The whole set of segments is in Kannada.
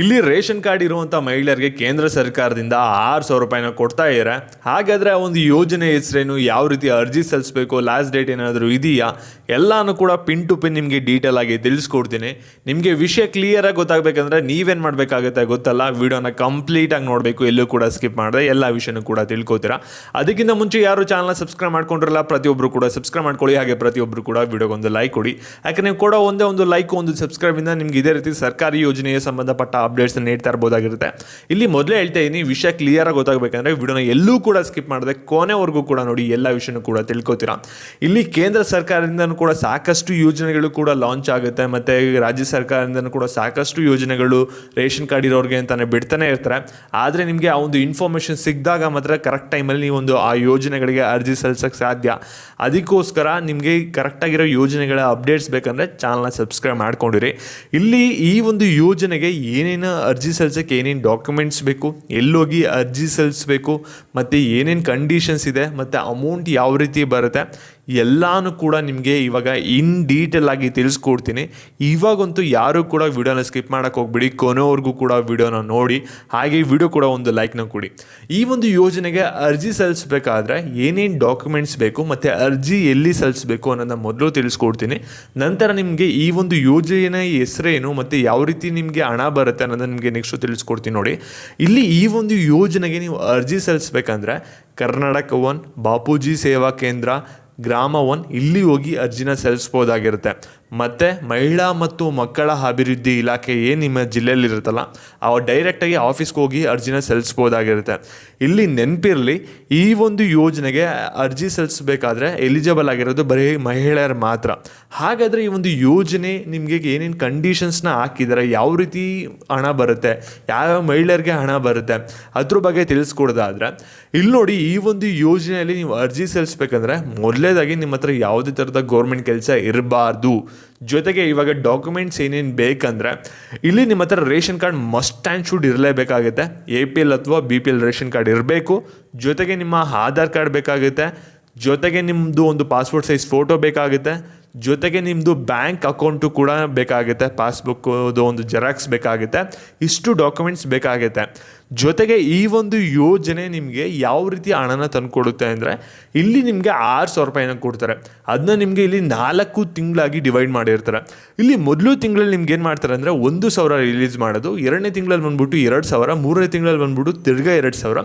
ಇಲ್ಲಿ ರೇಷನ್ ಕಾರ್ಡ್ ಇರುವಂಥ ಮಹಿಳೆಯರಿಗೆ ಕೇಂದ್ರ ಸರ್ಕಾರದಿಂದ ಆರು ಸಾವಿರ ರೂಪಾಯಿನ ಕೊಡ್ತಾ ಇದ್ದಾರೆ ಹಾಗಾದರೆ ಆ ಒಂದು ಯೋಜನೆ ಹೆಸರೇನು, ಯಾವ ರೀತಿ ಅರ್ಜಿ ಸಲ್ಲಿಸಬೇಕು ಲಾಸ್ಟ್ ಡೇಟ್ ಏನಾದರೂ ಇದೆಯಾ? ಎಲ್ಲಾನು ಕೂಡ ಪಿನ್ ಟು ಪಿನ್ ನಿಮಗೆ ಡೀಟೇಲ್ ಆಗಿ ತಿಳಿಸ್ಕೊಡ್ತೀನಿ. ನಿಮಗೆ ವಿಷಯ ಕ್ಲಿಯರಾಗಿ ಗೊತ್ತಾಗಬೇಕಂದ್ರೆ ನೀವೇನು ಮಾಡಬೇಕಾಗುತ್ತೆ ಗೊತ್ತಲ್ಲ? ವಿಡಿಯೋನ ಕಂಪ್ಲೀಟಾಗಿ ನೋಡಬೇಕು. ಎಲ್ಲೂ ಕೂಡ ಸ್ಕಿಪ್ ಮಾಡಿದೆ ಎಲ್ಲ ವಿಷಯನೂ ಕೂಡ ತಿಳ್ಕೊತೀರಾ? ಅದಕ್ಕಿಂತ ಮುಂಚೆ ಯಾರು ಚಾನಲ್ನ ಸಬ್ಸ್ಕ್ರೈಬ್ ಮಾಡ್ಕೊಂಡಿರಲ್ಲ ಪ್ರತಿಯೊಬ್ಬರು ಕೂಡ ಸಬ್ಸ್ಕ್ರೈಬ್ ಮಾಡ್ಕೊಳ್ಳಿ. ಹಾಗೆ ಪ್ರತಿಯೊಬ್ಬರು ಕೂಡ ವಿಡಿಯೋಗೆ ಒಂದು ಲೈಕ್ ಕೊಡಿ. ಯಾಕೆ ನೀವು ಕೂಡ ಒಂದೇ ಒಂದು ಲೈಕ್ ಒಂದು ಸಬ್ಸ್ಕ್ರೈಬಿಂದ ನಿಮ್ಗೆ ಇದೇ ರೀತಿ ಸರ್ಕಾರಿ ಯೋಜನೆಯ ಸಂಬಂಧಪಟ್ಟ ಅಪ್ಡೇಟ್ಸ್ ನೀಡ್ತಾ ಇರ್ಬೋದಾಗಿರುತ್ತೆ. ಇಲ್ಲಿ ಮೊದಲೇ ಹೇಳ್ತಾ ಇದ್ದೀನಿ ವಿಷಯ ಕ್ಲಿಯರ್ ಆಗಿ ಗೊತ್ತಾಗಬೇಕಂದ್ರೆ ವಿಡಿಯೋನ ಎಲ್ಲೂ ಕೂಡ ಸ್ಕಿಪ್ ಮಾಡದೆ ಕೊನೆವರೆಗೂ ಕೂಡ ನೋಡಿ ಎಲ್ಲ ವಿಷಯನೂ ಕೂಡ ತಿಳ್ಕೊತೀರಾ. ಇಲ್ಲಿ ಕೇಂದ್ರ ಸರ್ಕಾರದಿಂದನೂ ಕೂಡ ಸಾಕಷ್ಟು ಯೋಜನೆಗಳು ಕೂಡ ಲಾಂಚ್ ಆಗುತ್ತೆ, ಮತ್ತೆ ರಾಜ್ಯ ಸರ್ಕಾರದಿಂದನೂ ಕೂಡ ಸಾಕಷ್ಟು ಯೋಜನೆಗಳು ರೇಷನ್ ಕಾರ್ಡ್ ಇರೋರಿಗೆ ಅಂತಾನೆ ಬಿಡ್ತಾನೆ ಇರ್ತಾರೆ. ಆದರೆ ನಿಮಗೆ ಆ ಒಂದು ಇನ್ಫಾರ್ಮೇಷನ್ ಸಿಕ್ಕಿದಾಗ ಮಾತ್ರ ಕರೆಕ್ಟ್ ಟೈಮಲ್ಲಿ ನೀವು ಆ ಯೋಜನೆಗಳಿಗೆ ಅರ್ಜಿ ಸಲ್ಲಿಸೋಕ್ಕೆ ಸಾಧ್ಯ. ಅದಕ್ಕೋಸ್ಕರ ನಿಮಗೆ ಕರೆಕ್ಟಾಗಿರೋ ಯೋಜನೆಗಳ ಅಪ್ಡೇಟ್ಸ್ ಬೇಕಂದ್ರೆ ಚಾನಲ್ನ ಸಬ್ಸ್ಕ್ರೈಬ್ ಮಾಡ್ಕೊಂಡಿರಿ. ಇಲ್ಲಿ ಈ ಒಂದು ಯೋಜನೆಗೆ ಏನೇನು ಅರ್ಜಿ ಸಲ್ಲಿಸೋಕ್ಕೆ ಏನೇನು ಡಾಕ್ಯುಮೆಂಟ್ಸ್ ಬೇಕು, ಎಲ್ಲೋಗಿ ಅರ್ಜಿ ಸಲ್ಲಿಸಬೇಕು, ಮತ್ತು ಏನೇನು ಕಂಡೀಷನ್ಸ್ ಇದೆ, ಮತ್ತು ಅಮೌಂಟ್ ಯಾವ ರೀತಿ ಬರುತ್ತೆ ಎಲ್ಲಾನು ಕೂಡ ನಿಮಗೆ ಇವಾಗ ಇನ್ ಡೀಟೇಲ್ ಆಗಿ ತಿಳಿಸ್ಕೊಡ್ತೀನಿ. ಇವಾಗಂತೂ ಯಾರೂ ಕೂಡ ವಿಡಿಯೋನ ಸ್ಕಿಪ್ ಮಾಡೋಕೆ ಹೋಗ್ಬಿಡಿ. ಕೊನೆವರೆಗೂ ಕೂಡ ವಿಡಿಯೋನ ನೋಡಿ. ಹಾಗೆ ವಿಡಿಯೋ ಕೂಡ ಒಂದು ಲೈಕ್ನ ಕೊಡಿ. ಈ ಒಂದು ಯೋಜನೆಗೆ ಅರ್ಜಿ ಸಲ್ಲಿಸಬೇಕಾದ್ರೆ ಏನೇನು ಡಾಕ್ಯುಮೆಂಟ್ಸ್ ಬೇಕು ಮತ್ತು ಅರ್ಜಿ ಎಲ್ಲಿ ಸಲ್ಲಿಸಬೇಕು ಅನ್ನೋದನ್ನ ಮೊದಲು ತಿಳಿಸ್ಕೊಡ್ತೀನಿ. ನಂತರ ನಿಮಗೆ ಈ ಒಂದು ಯೋಜನೆ ಹೆಸರೇನು ಮತ್ತು ಯಾವ ರೀತಿ ನಿಮಗೆ ಹಣ ಬರುತ್ತೆ ಅನ್ನೋದನ್ನ ನಿಮಗೆ ನೆಕ್ಸ್ಟು ತಿಳಿಸ್ಕೊಡ್ತೀನಿ ನೋಡಿ. ಇಲ್ಲಿ ಈ ಒಂದು ಯೋಜನೆಗೆ ನೀವು ಅರ್ಜಿ ಸಲ್ಲಿಸ್ಬೇಕಂದ್ರೆ ಕರ್ನಾಟಕ ಒನ್ ಬಾಪೂಜಿ ಸೇವಾ ಕೇಂದ್ರ ಗ್ರಾಮ ಒನ್ ಇಲ್ಲಿ ಹೋಗಿ ಅರ್ಜಿನ ಸಲ್ಲಿಸ್ಬೋದಾಗಿರುತ್ತೆ. ಮತ್ತು ಮಹಿಳಾ ಮತ್ತು ಮಕ್ಕಳ ಅಭಿವೃದ್ಧಿ ಇಲಾಖೆ ಏನು ನಿಮ್ಮ ಜಿಲ್ಲೆಯಲ್ಲಿ ಇರುತ್ತಲ್ಲ, ಅವ ಡೈರೆಕ್ಟಾಗಿ ಆಫೀಸ್ಗೆ ಹೋಗಿ ಅರ್ಜಿನ ಸಲ್ಲಿಸ್ಬೋದಾಗಿರುತ್ತೆ. ಇಲ್ಲಿ ನೆನಪಿರಲಿ, ಈ ಒಂದು ಯೋಜನೆಗೆ ಅರ್ಜಿ ಸಲ್ಲಿಸಬೇಕಾದ್ರೆ ಎಲಿಜಿಬಲ್ ಆಗಿರೋದು ಬರೀ ಮಹಿಳೆಯರು ಮಾತ್ರ. ಹಾಗಾದರೆ ಈ ಒಂದು ಯೋಜನೆ ನಿಮಗೆ ಏನೇನು ಕಂಡೀಷನ್ಸ್ನ ಹಾಕಿದ್ದಾರೆ ಯಾವ ರೀತಿ ಹಣ ಬರುತ್ತೆ, ಯಾವ ಮಹಿಳೆಯರಿಗೆ ಹಣ ಬರುತ್ತೆ, ಅದ್ರ ಬಗ್ಗೆ ತಿಳಿಸ್ಕೊಡೋದಾದ್ರೆ, ಇಲ್ಲಿ ನೋಡಿ ಈ ಒಂದು ಯೋಜನೆಯಲ್ಲಿ ನೀವು ಅರ್ಜಿ ಸಲ್ಲಿಸ್ಬೇಕಂದ್ರೆ ಮೊದಲೇದಾಗಿ ನಿಮ್ಮ ಹತ್ರ ಯಾವುದೇ ಥರದ ಗೌರ್ಮೆಂಟ್ ಕೆಲಸ ಇರಬಾರ್ದು. ಜೊತೆಗೆ ಇವಾಗ ಡಾಕ್ಯುಮೆಂಟ್ಸ್ ಏನೇನು ಬೇಕಂದ್ರೆ, ಇಲ್ಲಿ ನಿಮ್ಮ ಹತ್ರ ration card must and should ಇರಲೇಬೇಕಾಗುತ್ತೆ. A P L ಅಥವಾ B P L ration card ಇರಬೇಕು. ಜೊತೆಗೆ ನಿಮ್ಮ ಆಧಾರ್ ಕಾರ್ಡ್ ಬೇಕಾಗುತ್ತೆ. ಜೊತೆಗೆ ನಿಮ್ಮದು ಒಂದು ಪಾಸ್ಪೋರ್ಟ್ ಸೈಜ್ ಫೋಟೋ ಬೇಕಾಗುತ್ತೆ. ಜೊತೆಗೆ ನಿಮ್ಮದು ಬ್ಯಾಂಕ್ ಅಕೌಂಟು ಕೂಡ ಬೇಕಾಗುತ್ತೆ ಪಾಸ್ಬುಕ್ದು ಒಂದು ಜೆರಾಕ್ಸ್ ಬೇಕಾಗುತ್ತೆ, ಇಷ್ಟು ಡಾಕ್ಯುಮೆಂಟ್ಸ್ ಬೇಕಾಗುತ್ತೆ. ಜೊತೆಗೆ ಈ ಒಂದು ಯೋಜನೆ ನಿಮಗೆ ಯಾವ ರೀತಿ ಹಣನ ತಂದುಕೊಡುತ್ತೆ ಅಂದರೆ, ಇಲ್ಲಿ ನಿಮಗೆ ಆರು ಸಾವಿರ ರೂಪಾಯಿನ ಕೊಡ್ತಾರೆ. ಅದನ್ನ ನಿಮಗೆ ಇಲ್ಲಿ ನಾಲ್ಕು ತಿಂಗಳಾಗಿ ಡಿವೈಡ್ ಮಾಡಿರ್ತಾರೆ. ಇಲ್ಲಿ ಮೊದಲು ತಿಂಗಳಲ್ಲಿ ನಿಮ್ಗೆ ಏನು ಮಾಡ್ತಾರೆ ಅಂದರೆ, ಒಂದು ಸಾವಿರ ರಿಲೀಸ್ ಮಾಡೋದು, ಎರಡನೇ ತಿಂಗಳಲ್ಲಿ ಬಂದ್ಬಿಟ್ಟು ಎರಡು ಸಾವಿರ, ಮೂರನೇ ತಿಂಗಳಲ್ಲಿ ಬಂದ್ಬಿಟ್ಟು ತಿರ್ಗಾ ಎರಡು ಸಾವಿರ.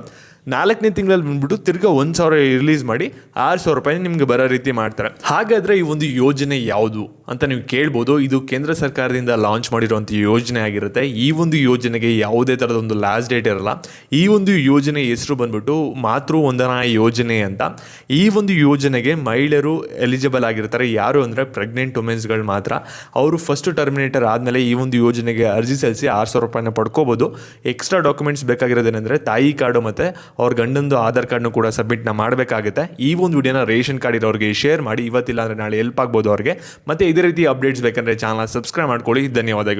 ನಾಲ್ಕನೇ ತಿಂಗಳಲ್ಲಿ ಬಂದ್ಬಿಟ್ಟು ತಿರ್ಗಾ ಒಂದು ಸಾವಿರ ರಿಲೀಸ್ ಮಾಡಿ ಆರು ಸಾವಿರ ರೂಪಾಯಿ ನಿಮಗೆ ಬರೋ ರೀತಿ ಮಾಡ್ತಾರೆ. ಹಾಗಾದರೆ ಈ ಒಂದು ಯೋಜನೆ ಯಾವುದು ಅಂತ ನೀವು ಕೇಳ್ಬೋದು. ಇದು ಕೇಂದ್ರ ಸರ್ಕಾರದಿಂದ ಲಾಂಚ್ ಮಾಡಿರುವಂಥ ಯೋಜನೆ ಆಗಿರುತ್ತೆ. ಈ ಒಂದು ಯೋಜನೆಗೆ ಯಾವುದೇ ಥರದ ಒಂದು ಲಾಸ್ಟ್ ಡೇಟ್ ಇರಲ್ಲ. ಈ ಒಂದು ಯೋಜನೆ ಹೆಸರು ಬಂದ್ಬಿಟ್ಟು ಮಾತೃ ವಂದನಾ ಯೋಜನೆ ಅಂತ. ಈ ಒಂದು ಯೋಜನೆಗೆ ಮಹಿಳೆಯರು ಎಲಿಜಿಬಲ್ ಆಗಿರ್ತಾರೆ. ಯಾರು ಅಂದರೆ ಪ್ರೆಗ್ನೆಂಟ್ ವುಮೆನ್ಸ್ಗಳು ಮಾತ್ರ. ಅವರು ಫಸ್ಟ್ ಟರ್ಮಿನೇಟರ್ ಆದಮೇಲೆ ಈ ಒಂದು ಯೋಜನೆಗೆ ಅರ್ಜಿ ಸಲ್ಲಿಸಿ ಆರು ಸಾವಿರ ರೂಪಾಯಿನ ಪಡ್ಕೋಬೋದು. ಎಕ್ಸ್ಟ್ರಾ ಡಾಕ್ಯುಮೆಂಟ್ಸ್ ಬೇಕಾಗಿರೋದೇನೆಂದರೆ ತಾಯಿ ಕಾರ್ಡು ಮತ್ತು ಅವ್ರ ಗಂಡಂದು ಆಧಾರ್ ಕಾರ್ಡ್ನು ಕೂಡ ಸಬ್ಮಿಟ್ನ ಮಾಡಬೇಕಾಗುತ್ತೆ. ಈ ಒಂದು ವಿಡಿಯೋನ ರೇಷನ್ ಕಾರ್ಡ್ ಇರೋರಿಗೆ ಶೇರ್ ಮಾಡಿ, ಇವತ್ತಿಲ್ಲ ಅಂದರೆ ನಾಳೆ ಹೆಲ್ಪ್ ಆಗ್ಬೋದು ಅವ್ರಿಗೆ. ಮತ್ತು ಇದೇ ರೀತಿ ಅಪ್ಡೇಟ್ಸ್ ಬೇಕಂದರೆ ಚಾನಲ್ ಸಬ್ಸ್ಕ್ರೈಬ್ ಮಾಡ್ಕೊಳ್ಳಿ. ಧನ್ಯವಾದಗಳು.